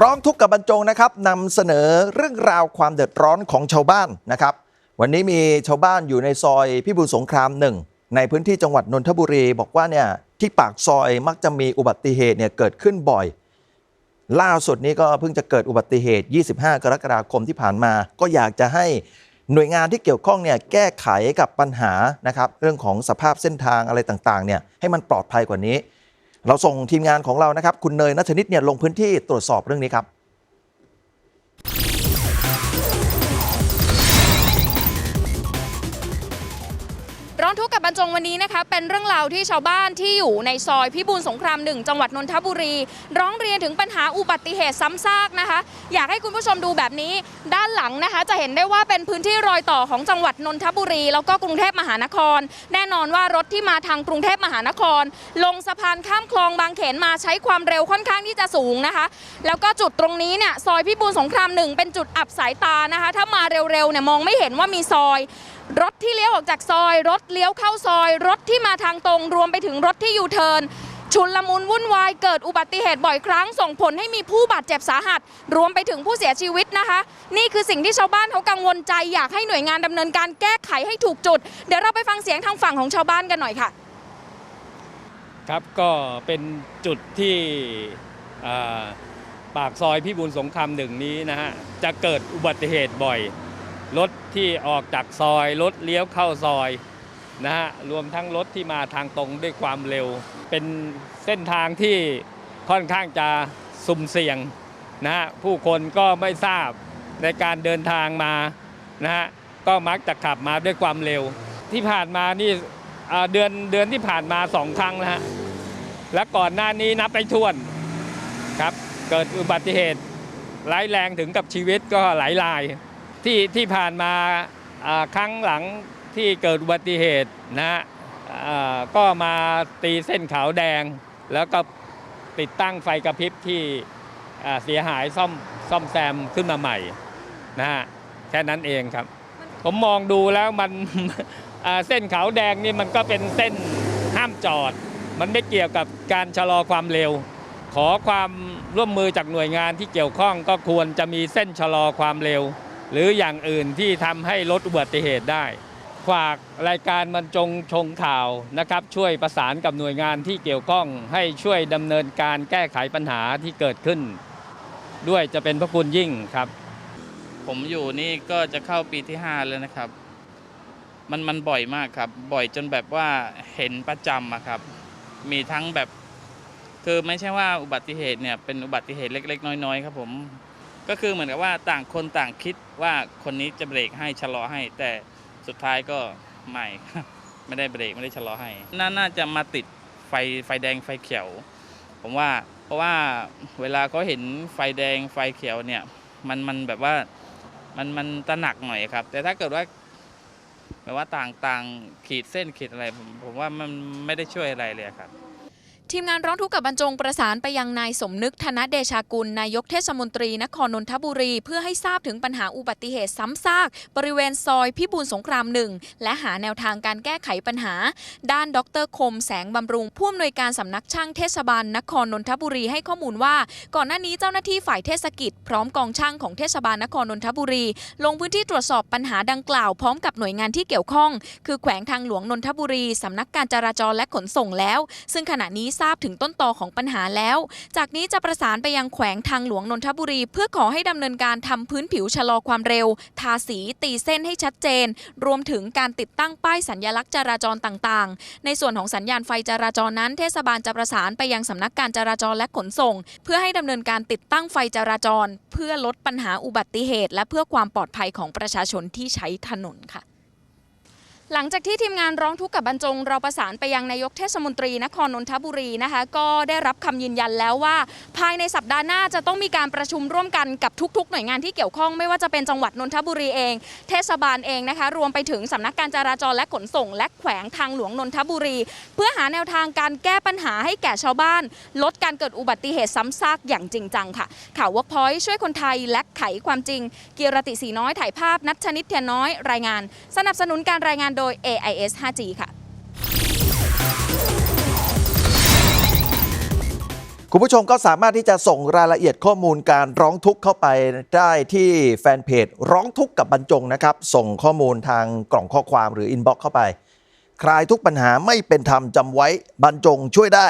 ร้องทุกข์กับบรรจงนะครับนำเสนอเรื่องราวความเดือดร้อนของชาวบ้านนะครับ วันนี้มีชาวบ้านอยู่ในซอยพิบูลสงครามหนึ่งในพื้นที่จังหวัดนนทบุรีบอกว่าเนี่ยที่ปากซอยมักจะมีอุบัติเหตุเนี่ยเกิดขึ้นบ่อย ล่าสุดนี้ก็เพิ่งจะเกิดอุบัติเหตุ 25 กรกฎาคมที่ผ่านมา ก็อยากจะให้หน่วยงานที่เกี่ยวข้องเนี่ยแก้ไขกับปัญหานะครับเรื่องของสภาพเส้นทางอะไรต่างๆเนี่ยให้มันปลอดภัยกว่านี้ เราส่งทีมงานของเรานะครับ คุณเนยนัชนิดเนี่ยลงพื้นที่ตรวจสอบเรื่องนี้ครับ บรรจงวันนี้นะคะ เป็นเรื่องราวที่ชาวบ้านที่อยู่ในซอยพิบูลสงครามหนึ่งจังหวัดนนทบุรี ร้องเรียนถึงปัญหาอุบัติเหตุซ้ำซากนะคะ อยากให้คุณผู้ชมดูแบบนี้ด้านหลังนะคะ จะเห็นได้ว่าเป็นพื้นที่รอยต่อของจังหวัดนนทบุรี แล้วก็กรุงเทพมหานคร แน่นอนว่ารถที่มาทางกรุงเทพมหานคร ลงสะพานข้ามคลองบางเขนมาใช้ความเร็วค่อนข้างที่จะสูงนะคะ แล้วก็จุดตรงนี้เนี่ยซอยพิบูลสงครามหนึ่งเป็นจุดอับสายตานะคะ ถ้ามาเร็วๆเนี่ยมองไม่เห็นว่ามีซอยรถที่เลี้ยวออกจากซอย รถเลี้ยวเข้าซอย รถที่มาทางตรง รวมไปถึงรถที่ยูเทิร์นชุนลมุนวุ่นวายเกิดอุบัติเหตุบ่อยครั้ง ส่งผลให้มีผู้บาดเจ็บสาหัส รวมไปถึงผู้เสียชีวิตนะคะ นี่คือสิ่งที่ชาวบ้านเขากังวลใจอยากให้หน่วยงานดำเนินการแก้ไขให้ถูกจุด เดี๋ยวเราไปฟังเสียงทางฝั่งของชาวบ้านกันหน่อยค่ะ ครับก็เป็นจุดที่ปากซอยพิบูลสงครามหนึ่งนี้นะฮะจะเกิดอุบัติเหตุบ่อยรถ ที่ออกจากซอยรถเลี้ยวเข้าซอยนะฮะรวมทั้งรถที่มาทางตรงด้วยความเร็ว เป็นเส้นทางที่ค่อนข้างจะสุ่มเสี่ยงนะฮะผู้คนก็ไม่ทราบในการเดินทางมานะฮะก็มักจะขับมาด้วยความเร็ว ที่ผ่านมานี่เดือนเดือนที่ผ่านมาสองครั้งแล้วฮะและก่อนหน้านี้นับไปถ้วนครับเกิดอุบัติเหตุร้ายแรงถึงกับชีวิตก็หลายราย ที่ที่ผ่านมาครั้งหลังที่เกิดอุบัติเหตุนะฮะก็มาตีเส้นขาวแดง แล้วก็ติดตั้งไฟกระพริบที่เสียหายซ่อมซ่อมแซมขึ้นมาใหม่นะฮะแค่นั้นเองครับ ผมมองดูแล้วมันเส้นขาวแดงนี่มันก็เป็นเส้นห้ามจอด มันไม่เกี่ยวกับการชะลอความเร็ว ขอความร่วมมือจากหน่วยงานที่เกี่ยวข้องก็ควรจะมีเส้นชะลอความเร็ว หรืออย่างอื่นที่ทำให้ลดอุบัติเหตุได้ ฝากรายการบรรจงชงข่าวนะครับ ช่วยประสานกับหน่วยงานที่เกี่ยวข้องให้ช่วยดำเนินการแก้ไขปัญหาที่เกิดขึ้น ด้วยจะเป็นพระคุณยิ่งครับ ผมอยู่นี่ก็จะเข้าปีที่ 5 แล้วนะครับ มันมันบ่อยมากครับ บ่อยจนแบบว่าเห็นประจำอะครับ มีทั้งแบบ คือไม่ใช่ว่าอุบัติเหตุเนี่ยเป็นอุบัติเหตุเล็ก ๆ น้อยๆครับผม ก็คือเหมือนกับว่าต่างคนต่างคิดว่าคนนี้จะเบรกให้ชะลอให้ แต่สุดท้ายก็ไม่ไม่ได้เบรกไม่ได้ชะลอให้นาน่าจะมาติดไฟไฟแดงไฟเขียว ผมว่า เพราะว่าเวลาเขาเห็นไฟแดงไฟเขียวเนี่ยมันมันแบบว่ามันมันตระหนักหน่อยครับ แต่ถ้าเกิดว่าแบบว่าต่างต่างขีดเส้นขีดอะไรผมผมว่ามันไม่ได้ช่วยอะไรเลยครับ ทีมงานร้องทุกข์กับบรรจงประสานไปยังนายสมนึกธนเดชากุลนายกเทศมนตรีนครนนทบุรี เพื่อให้ทราบถึงปัญหาอุบัติเหตุซ้ำซากบริเวณซอยพิบูลสงครามหนึ่งและหาแนวทางการแก้ไขปัญหา ด้านดรคมแสงบำรุงผู้อำนวยการสำนักช่างเทศบาลนครนนทบุรีให้ข้อมูลว่า ก่อนหน้านี้เจ้าหน้าที่ฝ่ายเทศกิจ พร้อมกองช่างของเทศบาลนครนนทบุรี ลงพื้นที่ตรวจสอบปัญหาดังกล่าวพร้อมกับหน่วยงานที่เกี่ยวข้อง คือแขวงทางหลวงนนทบุรีสำนักการจราจรและขนส่งแล้ว ซึ่งขณะนี้ทราบถึงต้นตอของปัญหาแล้ว จากนี้จะประสานไปยังแขวงทางหลวงนนทบุรี เพื่อขอให้ดำเนินการทำพื้นผิวชะลอความเร็ว ทาสีตีเส้นให้ชัดเจน รวมถึงการติดตั้งป้ายสัญลักษณ์จราจรต่างๆ ในส่วนของสัญญาณไฟจราจรนั้น เทศบาลจะประสานไปยังสำนักการจราจรและขนส่ง เพื่อให้ดำเนินการติดตั้งไฟจราจร เพื่อลดปัญหาอุบัติเหตุ และเพื่อความปลอดภัยของประชาชนที่ใช้ถนนค่ะ หลังจากที่ทีมงานร้องทุกข์กับบรรจง เราประสานไปยังนายกเทศมนตรีนครนนทบุรีนะคะ ก็ได้รับคำยืนยันแล้วว่า ภายในสัปดาห์หน้าจะต้องมีการประชุมร่วมกันกับทุก ๆ หน่วยงานที่เกี่ยวข้องไม่ว่าจะเป็นจังหวัดนนทบุรีเอง เทศบาลเองนะคะ รวมไปถึงสำนักการจราจรและขนส่ง และแขวงทางหลวงนนทบุรี เพื่อหาแนวทางการแก้ปัญหาให้แก่ชาวบ้าน ลดการเกิดอุบัติเหตุซ้ำซากอย่างจริงจังค่ะ ข่าวว o ร์กพอยช่วยคนไทยและไขความจริง เกียรติสีน้อยถ่ายภาพนัชชนิดเทียนน้อยรายงาน สนับสนุนการรายงานโดย AIS 5G ค่ะคุณผู้ชมก็สามารถที่จะส่งรายละเอียดข้อมูลการร้องทุกข์เข้าไปได้ที่แฟนเพจร้องทุกข์กับบรรจงนะครับ ส่งข้อมูลทางกล่องข้อความหรืออินบ็อกซ์เข้าไป คลายทุกปัญหาไม่เป็นธรรมจำไว้บรรจงช่วยได้